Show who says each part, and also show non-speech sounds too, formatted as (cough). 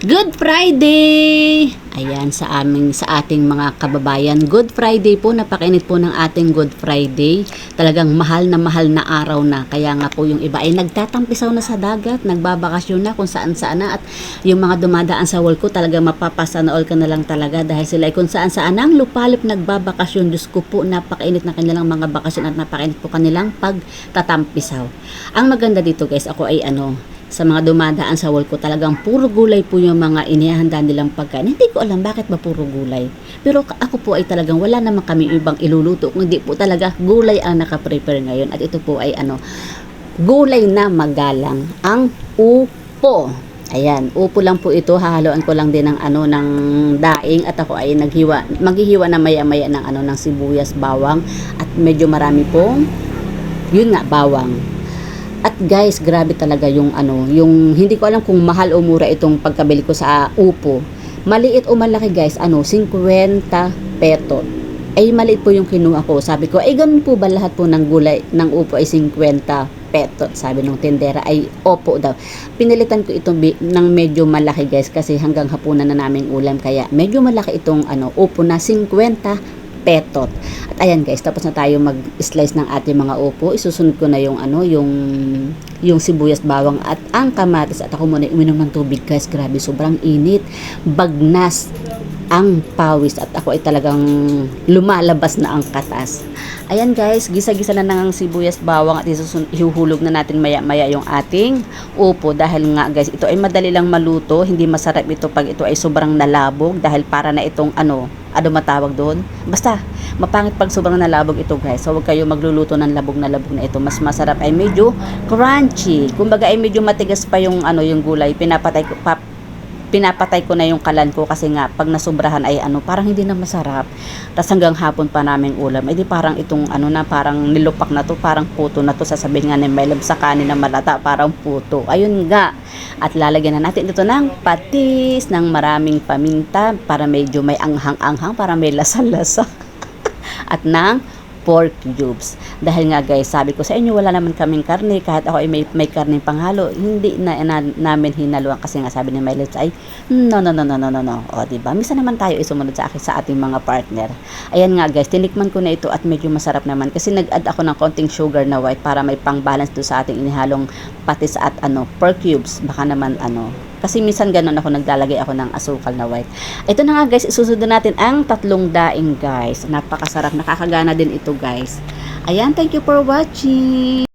Speaker 1: Good Friday! Ayan sa aming sa ating mga kababayan. Good Friday po, napakainit po ng ating Good Friday. Talagang mahal na mahal na araw na. Kaya nga po yung iba ay nagtatampisaw na sa dagat, nagbabakasyon na kung saan saan na at yung mga dumadaan sa wall ko talagang mapapasa na all ka na lang talaga dahil sila ay kung saan saan ang lupalip nagbabakasyon. Diyos ko po, napakainit na kanilang mga bakasyon at napakainit po kanilang pagtatampisaw. Ang maganda dito guys, ako ay ano, sa mga dumadaan sa wall ko, talagang puro gulay po yung mga inihanda nilang pagkain. Hindi ko alam bakit ba puro gulay. Pero ako po ay talagang wala naman kami ibang iluluto. Kung hindi po talaga gulay ang nakaprepare ngayon. At ito po ay ano, gulay na magalang. Ang upo. Ayan, upo lang po ito. Hahaluan ko lang din ng ano ng daing at ako ay naghiwa, maghihiwa na maya-maya ng ano ng sibuyas, bawang at medyo marami pong yun nga bawang. At guys, grabe talaga yung ano, yung hindi ko alam kung mahal o mura itong pagkabili ko sa upo. Maliit o malaki guys, ano, 50 peto. Ay maliit po yung kinuha ko. Sabi ko, ay ganun po ba lahat po ng gulay ng upo ay 50 peto? Sabi nung tindera ay opo daw. Pinilitan ko bi- ng medyo malaki guys kasi hanggang hapunan na naming ulam kaya medyo malaki itong ano upo na 50 petot. At ayan guys, tapos na tayo mag-slice ng ating mga upo. Isusunod ko na yung ano, yung yung sibuyas bawang at ang kamatis at ako muna uminom ng tubig guys. Grabe, sobrang init. Bagnas ang pawis at ako ay talagang lumalabas na ang katas. Ayan guys, gisa-gisa na ng sibuyas bawang at ihuhulog na natin maya-maya yung ating upo dahil nga guys, ito ay madali lang maluto, hindi masarap ito pag ito ay sobrang nalabog dahil para na itong ano, ano matawag doon? Basta, mapangit pag sobrang nalabog ito guys. So, huwag kayo magluluto ng labog na labog na ito. Mas masarap ay medyo crunchy. Kumbaga ay medyo matigas pa yung ano yung gulay. Pinapatay ko pa, pinapatay ko na yung kalan ko kasi nga pag nasubrahan ay ano parang hindi na masarap. Tapos hanggang hapon pa naming ulam. Eh di parang itong ano na parang nilupak na to, parang puto na to sasabihin nga ni Melem sa kanin na malata, parang puto. Ayun nga. At lalagyan na natin ito ng patis, ng maraming paminta para medyo may anghang-anghang, para may lasa-lasa. (laughs) At ng pork cubes. Dahil nga guys, sabi ko sa inyo, wala naman kaming karne. Kahit ako ay may, may karne panghalo, hindi na, na namin hinaluan kasi nga sabi ni Milet ay, no, no, no, no, no, no, no. O, diba? Misa naman tayo isumunod sa akin sa ating mga partner. Ayan nga guys, tinikman ko na ito at medyo masarap naman kasi nag-add ako ng konting sugar na white para may pang-balance do sa ating inihalong patis at ano, pork cubes. Baka naman ano, kasi minsan ganun ako naglalagay ako ng asukal na white. Ito na nga guys, isusunod natin ang tatlong daing guys. Napakasarap, nakakagana din ito guys. Ayan, thank you for watching.